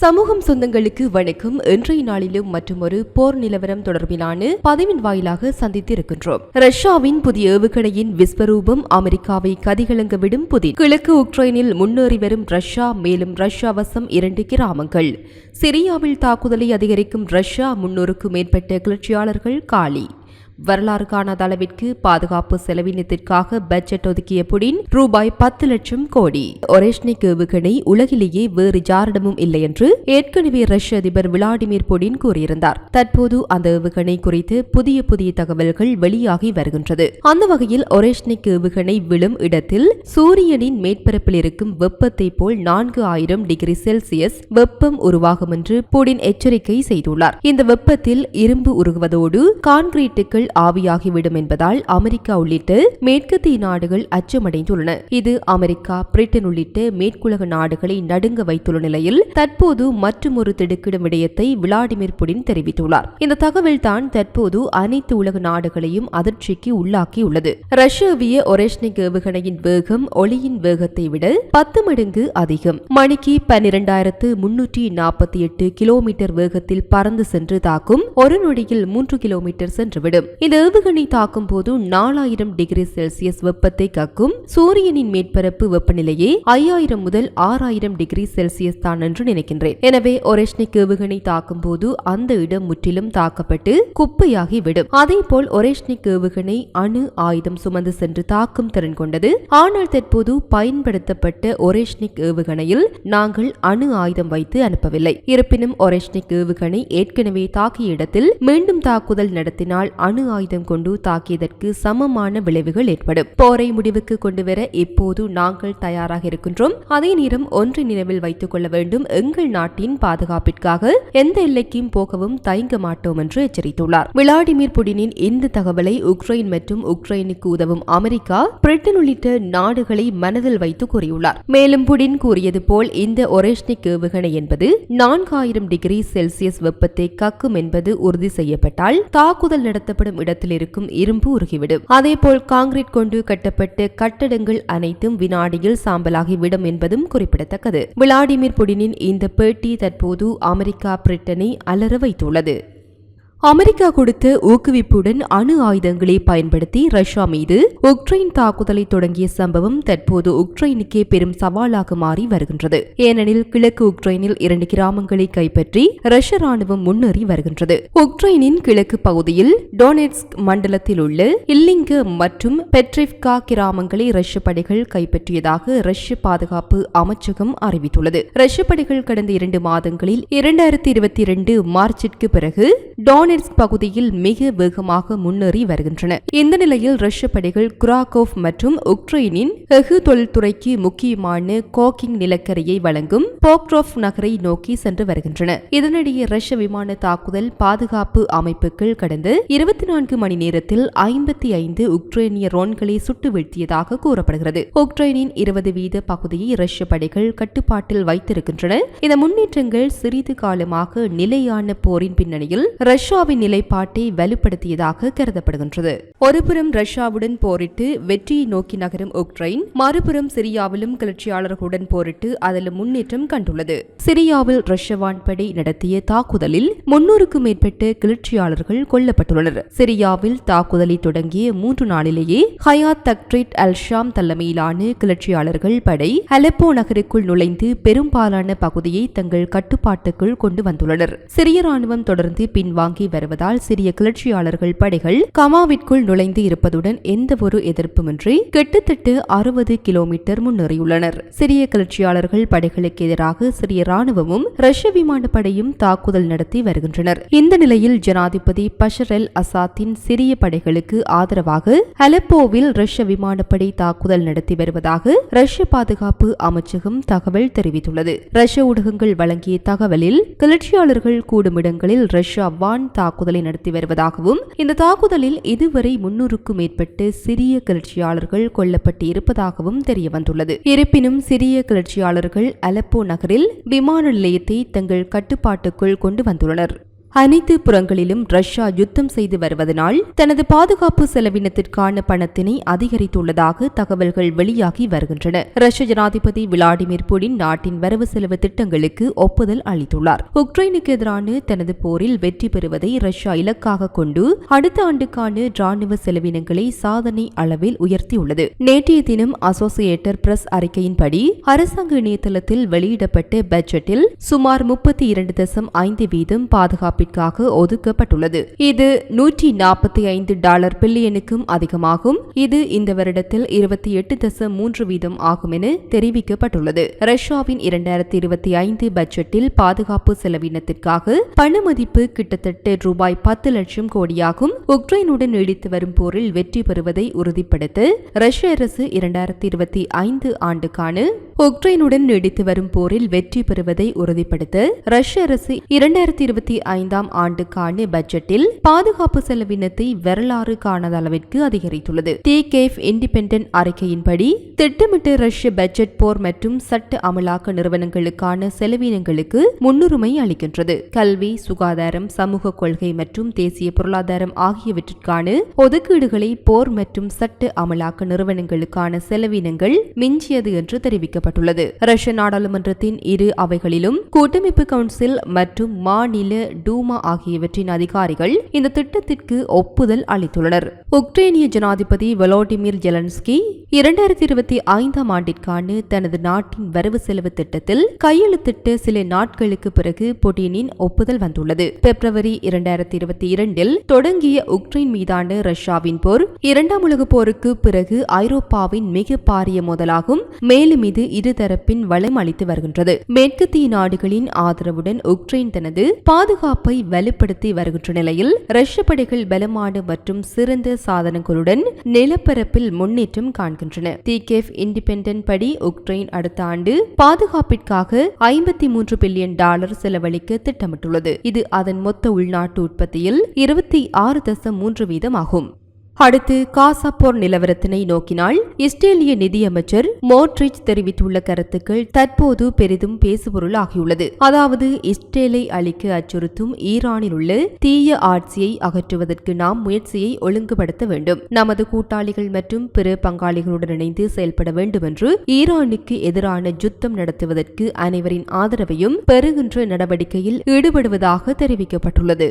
சமூகம் சொந்தங்களுக்கு வணக்கம். இன்றைய நாளிலும் மற்றொரு போர் நிலவரம் தொடர்பிலான பதிவின் வாயிலாக சந்தித்திருக்கின்றோம். ரஷ்யாவின் புதிய ஏவுகணையின் விஸ்வரூபம் அமெரிக்காவை கதிகலங்க விடும் புதின் கிழக்கு உக்ரைனில் முன்னேறி வரும் ரஷ்யா மேலும் ரஷ்யா வசம் இரண்டு கிராமங்கள். சிரியாவில் தாக்குதலை அதிகரிக்கும் ரஷ்யா முன்னூறுக்கும் மேற்பட்ட கிளர்ச்சியாளர்கள் காலி. வரலாறு காணாத அளவிற்கு பாதுகாப்பு செலவினத்திற்காக பட்ஜெட் ஒதுக்கிய புடின் ரூபாய் பத்து லட்சம் கோடி. ஒரேஷ்னிக் ஏவுகணை உலகிலேயே வேறு யாரிடமும் இல்லை என்று ஏற்கனவே ரஷ்ய அதிபர் விளாடிமிர் புடின் கூறியிருந்தார். தற்போது அந்த ஏவுகணை குறித்து புதிய புதிய தகவல்கள் வெளியாகி வருகின்றது. அந்த வகையில் ஒரேஷ்னிக் ஏவுகணை விழும் இடத்தில் சூரியனின் மேற்பரப்பில் இருக்கும் வெப்பத்தை போல் நான்கு ஆயிரம் டிகிரி செல்சியஸ் வெப்பம் உருவாகும் என்று புடின் எச்சரிக்கை செய்துள்ளார். இந்த வெப்பத்தில் இரும்பு உருகுவதோடு கான்கிரீட்டுகள் ஆவியாகிவிடும் என்பதால் அமெரிக்கா உள்ளிட்ட மேற்கத்திய நாடுகள் அச்சமடைந்துள்ளன. இது அமெரிக்கா பிரிட்டன் உள்ளிட்ட மேற்குலக நாடுகளை நடுங்க வைத்துள்ள நிலையில் தற்போது மற்றுமொரு திடுக்கிடும் விடயத்தை விளாடிமிர் புடின் தெரிவித்துள்ளார். இந்த தகவல் தான் தற்போது அனைத்து உலக நாடுகளையும் அதிர்ச்சிக்கு உள்ளாக்கியுள்ளது. ரஷ்யாவிய ஒரேஷ்னிக் ஏவுகணையின் வேகம் ஒளியின் வேகத்தை விட பத்து மடங்கு அதிகம். மணிக்கு பன்னிரண்டாயிரத்து முன்னூற்றி நாற்பத்தி எட்டு கிலோமீட்டர் வேகத்தில் பறந்து சென்று தாக்கும் ஒரு நொடியில் மூன்று கிலோமீட்டர் சென்றுவிடும். இந்த ஏவுகணை தாக்கும் போது நாலாயிரம் டிகிரி செல்சியஸ் வெப்பத்தை கக்கும் சூரியனின் மேற்பரப்பு வெப்பநிலையே ஐயாயிரம் முதல் ஆறாயிரம் டிகிரி செல்சியஸ் தான் என்று நினைக்கின்றேன். எனவே ஒரேஷ்னிக் ஏவுகணை தாக்கும் போது அந்த இடம் முற்றிலும் தாக்கப்பட்டு குப்பையாகி விடும் அதே போல் ஒரேஷ்னிக் ஏவுகணை அணு ஆயுதம் சுமந்து சென்று தாக்கும் திறன் கொண்டது. ஆனால் தற்போது பயன்படுத்தப்பட்ட ஒரேஷ்னிக் ஏவுகணையில் நாங்கள் அணு ஆயுதம் வைத்து அனுப்பவில்லை. இருப்பினும் ஒரேஷ்னிக் ஏவுகணை ஏற்கனவே தாக்கிய இடத்தில் மீண்டும் தாக்குதல் நடத்தினால் அணு ஆயுதம் கொண்டு தாக்கியதற்கு சமமான விளைவுகள் ஏற்படும். போரை முடிவுக்கு கொண்டுவர இப்போது நாங்கள் தயாராக இருக்கின்றோம். அதே நேரம் ஒன்று நினைவில் வைத்துக் கொள்ள வேண்டும். எங்கள் நாட்டின் பாதுகாப்பிற்காக எந்த எல்லைக்கும் போகவும் தயங்க மாட்டோம் என்று எச்சரித்துள்ளார். விளாடிமிர் புடினின் இந்த தகவலை உக்ரைன் மற்றும் உக்ரைனுக்கு உதவும் அமெரிக்கா பிரிட்டன் உள்ளிட்ட நாடுகளை மனதில் வைத்து கூறியுள்ளார். மேலும் புடின் கூறியது போல் இந்த ஒரேஷ்னிக் ஏவுகணை என்பது நான்காயிரம் டிகிரி செல்சியஸ் வெப்பத்தை கக்கும் என்பது உறுதி செய்யப்பட்டால் தாக்குதல் நடத்தப்படும் இடத்தில் இருக்கும் இரும்பு உருகிவிடும். அதேபோல் காங்கிரீட் கொண்டு கட்டப்பட்ட கட்டடங்கள் அனைத்தும் வினாடியில் சாம்பலாகிவிடும் என்பதும் குறிப்பிடத்தக்கது. விளாடிமிர் புடினின் இந்த பேட்டி தற்போது அமெரிக்கா பிரிட்டனை அலற வைத்துள்ளது. அமெரிக்கா கொடுத்த ஊக்குவிப்புடன் அணு ஆயுதங்களை பயன்படுத்தி ரஷ்யா மீது உக்ரைன் தாக்குதலை தொடங்கிய சம்பவம் தற்போது உக்ரைனுக்கே பெரும் சவாலாக மாறி வருகின்றது. ஏனெனில் கிழக்கு உக்ரைனில் இரண்டு கிராமங்களை கைப்பற்றி ரஷ்ய ராணுவம் முன்னேறி வருகின்றது. உக்ரைனின் கிழக்கு பகுதியில் டொனெட்ஸ்க் மண்டலத்தில் உள்ள இல்லிங்க மற்றும் பெட்ரிவ்கா கிராமங்களை ரஷ்ய படைகள் கைப்பற்றியதாக ரஷ்ய பாதுகாப்பு அமைச்சகம் அறிவித்துள்ளது. ரஷ்ய படைகள் கடந்த இரண்டு மாதங்களில் இரண்டாயிரத்தி இருபத்தி இரண்டு மார்ச்சிற்கு பிறகு டொனெட்ஸ்க் பகுதியில் மிக வேகமாக முன்னேறி வருகின்றன. இந்த நிலையில் ரஷ்ய படைகள் குராகோவ் மற்றும் உக்ரைனின் எஃகு தொழில்துறைக்கு முக்கியமான கோக்கிங் நிலக்கரியை வழங்கும் போக்ரோவ் நகரை நோக்கி சென்று வருகின்றன. இதனிடையே ரஷ்ய விமான தாக்குதல் பாதுகாப்பு அமைப்புகள் கடந்த இருபத்தி நான்கு மணி நேரத்தில் ஐம்பத்தி ஐந்து உக்ரைனிய ரோன்களை சுட்டு வீழ்த்தியதாக கூறப்படுகிறது. உக்ரைனின் இருபது வீத பகுதியை ரஷ்ய படைகள் கட்டுப்பாட்டில் வைத்திருக்கின்றன. இந்த முன்னேற்றங்கள் சிறிது காலமாக நிலையான போரின் பின்னணியில் ரஷ்யாவின் நிலைப்பாட்டை வலுப்படுத்தியதாக கருதப்படுகின்றது. ஒருபுறம் ரஷ்யாவுடன் போரிட்டு வெற்றியை நோக்கி நகரும் உக்ரைன் மறுபுறம் சிரியாவிலும் கிளர்ச்சியாளர்களுடன் போரிட்டு அதில் முன்னேற்றம் கண்டுள்ளது. சிரியாவில் ரஷ்ய வான்படை நடத்திய தாக்குதலில் முன்னூறுக்கும் மேற்பட்ட கிளர்ச்சியாளர்கள் கொல்லப்பட்டுள்ளனர். சிரியாவில் தாக்குதலை தொடங்கிய மூன்று நாளிலேயே ஹயாத் தக்ட்ரிட் அல்ஷாம் தலைமையிலான கிளர்ச்சியாளர்கள் படை அலப்போ நகருக்குள் நுழைந்து பெரும்பாலான பகுதியை தங்கள் கட்டுப்பாட்டுக்குள் கொண்டு வந்துள்ளனர். சிறிய ராணுவம் தொடர்ந்து பின்வாங்கி வருவதால் சிறிய கிளர்ச்சியாளர்கள் படைகள் கமாவிற்குள் நுழைந்து இருப்பதுடன் எந்த ஒரு எதிர்ப்புமின்றி கிட்டத்தட்ட அறுபது கிலோமீட்டர் முன்னேறியுள்ளனர். சிறிய கிளர்ச்சியாளர்கள் படைகளுக்கு எதிராக சிறிய ராணுவமும் ரஷ்ய விமானப்படையும் தாக்குதல் நடத்தி வருகின்றனர். இந்த நிலையில் ஜனாதிபதி பஷர் எல் அசாத்தின் சிறிய படைகளுக்கு ஆதரவாக அலப்போவில் ரஷ்ய விமானப்படை தாக்குதல் நடத்தி வருவதாக ரஷ்ய பாதுகாப்பு அமைச்சகம் தகவல் தெரிவித்துள்ளது. ரஷ்ய ஊடகங்கள் வழங்கிய தகவலில் கிளர்ச்சியாளர்கள் கூடும் இடங்களில் ரஷ்யா வான் தாக்குதலை நடத்தி வருவதாகவும் இந்த தாக்குதலில் இதுவரை முன்னூறுக்கும் மேற்பட்டு சிறிய கிளர்ச்சியாளர்கள் கொல்லப்பட்டு இருப்பதாகவும் தெரியவந்துள்ளது. இருப்பினும் சிறிய கிளர்ச்சியாளர்கள் அலப்போ நகரில் விமான நிலையத்தை தங்கள் கட்டுப்பாட்டுக்குள் கொண்டு வந்துள்ளனர். அனைத்து புறங்களிலும் ரஷ்யா யுத்தம் செய்து வருவதனால் தனது பாதுகாப்பு செலவினத்திற்கான பணத்தினை அதிகரித்துள்ளதாக தகவல்கள் வெளியாகி வருகின்றன. ரஷ்ய ஜனாதிபதி விளாடிமிர் புடின் நாட்டின் வரவு செலவு திட்டங்களுக்கு ஒப்புதல் அளித்துள்ளார். உக்ரைனுக்கு எதிரான தனது போரில் வெற்றி பெறுவதை ரஷ்யா இலக்காக கொண்டு அடுத்த ஆண்டுக்கான ராணுவ செலவினங்களை சாதனை அளவில் உயர்த்தியுள்ளது. நேற்றைய தினம் அசோசியேட்டர் பிரஸ் அறிக்கையின்படி அரசாங்க இணையதளத்தில் வெளியிடப்பட்ட பட்ஜெட்டில் சுமார் முப்பத்தி இரண்டு தசம் ஐந்து வீதம் பாதுகாப்பிற்காக ஒதுக்கப்பட்டுள்ளது. இது நூற்றி நாற்பத்தி ஐந்து டாலர் பில்லியனுக்கும் அதிகமாகும். இது இந்த வருடத்தில் இருபத்தி எட்டு தசம் மூன்று வீதம் ஆகும் என தெரிவிக்கப்பட்டுள்ளது. ரஷ்யாவின் இரண்டாயிரத்தி இருபத்தி ஐந்து பட்ஜெட்டில் பாதுகாப்பு செலவினத்திற்காக பண மதிப்பு கிட்டத்தட்ட ரூபாய் பத்து லட்சம் கோடியாகும். உக்ரைனுடன் நீடித்து வரும் போரில் வெற்றி பெறுவதை உறுதிப்படுத்த ரஷ்ய அரசு இரண்டாயிரத்தி இருபத்தி ஐந்து ஆண்டுக்கான உக்ரைனுடன் நீடித்து வரும் போரில் வெற்றி பெறுவதை உறுதிப்படுத்த ரஷ்ய அரசு இரண்டாயிரத்தி இருபத்தி ஐந்தாம் ஆண்டுக்கான பட்ஜெட்டில் பாதுகாப்பு செலவினத்தை வரலாறு காணாத அளவிற்கு அதிகரித்துள்ளது டி கேஃப் இண்டிபெண்டன்ட் அறிக்கையின்படி திட்டமிட்ட ரஷ்ய பட்ஜெட் போர் மற்றும் சட்ட அமலாக்க நிறுவனங்களுக்கான செலவினங்களுக்கு முன்னுரிமை அளிக்கின்றது. கல்வி சுகாதாரம் சமூக கொள்கை மற்றும் தேசிய பொருளாதாரம் ஆகியவற்றிற்கான ஒதுக்கீடுகளை போர் மற்றும் சட்ட அமலாக்க நிறுவனங்களுக்கான செலவினங்கள் மிஞ்சியது என்று தெரிவிக்கப்பட்டுள்ளது ரஷ்ய நாடாளுமன்றத்தின் இரு அவைகளிலும் கூட்டமைப்பு கவுன்சில் மற்றும் மாநில டூமா ஆகியவற்றின் அதிகாரிகள் இந்த திட்டத்திற்கு ஒப்புதல் அளித்துள்ளனர். உக்ரைனிய ஜனாதிபதி வலோடிமிர் ஜெலன்ஸ்கி இரண்டாயிரத்தி இருபத்தி ஐந்தாம் ஆண்டிற்கான தனது நாட்டின் வரவு செலவு திட்டத்தில் கையெழுத்திட்ட சில நாட்களுக்கு பிறகு புட்டினின் ஒப்புதல் வந்துள்ளது. பிப்ரவரி இரண்டாயிரத்தி இருபத்தி இரண்டில் தொடங்கிய உக்ரைன் மீதான ரஷ்யாவின் போர் இரண்டாம் உலக போருக்கு பிறகு ஐரோப்பாவின் மிக பாரிய மோதலாகும். மேலும் இது இருதரப்பின் வளம் அளித்து வருகின்றது. மேற்கத்திய நாடுகளின் ஆதரவுடன் உக்ரைன் தனது பாதுகாப்பை வலுப்படுத்தி வருகின்ற நிலையில் ரஷ்ய படைகள் பலமான மற்றும் சிறந்த சாதனங்களுடன் நிலப்பரப்பில் முன்னேற்றம் காண்கின்றன. டிகேஃப் இண்டிபெண்டன்ட் படி உக்ரைன் அடுத்த ஆண்டு பாதுகாப்பிற்காக ஐம்பத்தி மூன்று பில்லியன் டாலர் செலவழிக்க திட்டமிட்டுள்ளது. இது அதன் மொத்த உள்நாட்டு உற்பத்தியில் இருபத்தி ஆறு தசம் மூன்று வீதம் ஆகும் அடுத்து காசா போர் நிலவரத்தினை நோக்கினால் இஸ்ரேலிய நிதியமைச்சர் மோட்ரிச் தெரிவித்துள்ள கருத்துக்கள் தற்போது பெரிதும் பேசுபொருள் ஆகியுள்ளது அதாவது இஸ்ரேலை அழிக்க அச்சுறுத்தும் ஈரானில் உள்ள தீய ஆட்சியை அகற்றுவதற்கு நாம் முயற்சியை ஒழுங்குபடுத்த வேண்டும். நமது கூட்டாளிகள் மற்றும் பிற பங்காளிகளுடன் இணைந்து செயல்பட வேண்டும் என்று ஈரானுக்கு எதிரான யுத்தம் நடத்துவதற்கு அனைவரின் ஆதரவையும் பெறுகின்ற நடவடிக்கையில் ஈடுபடுவதாக தெரிவிக்கப்பட்டுள்ளது.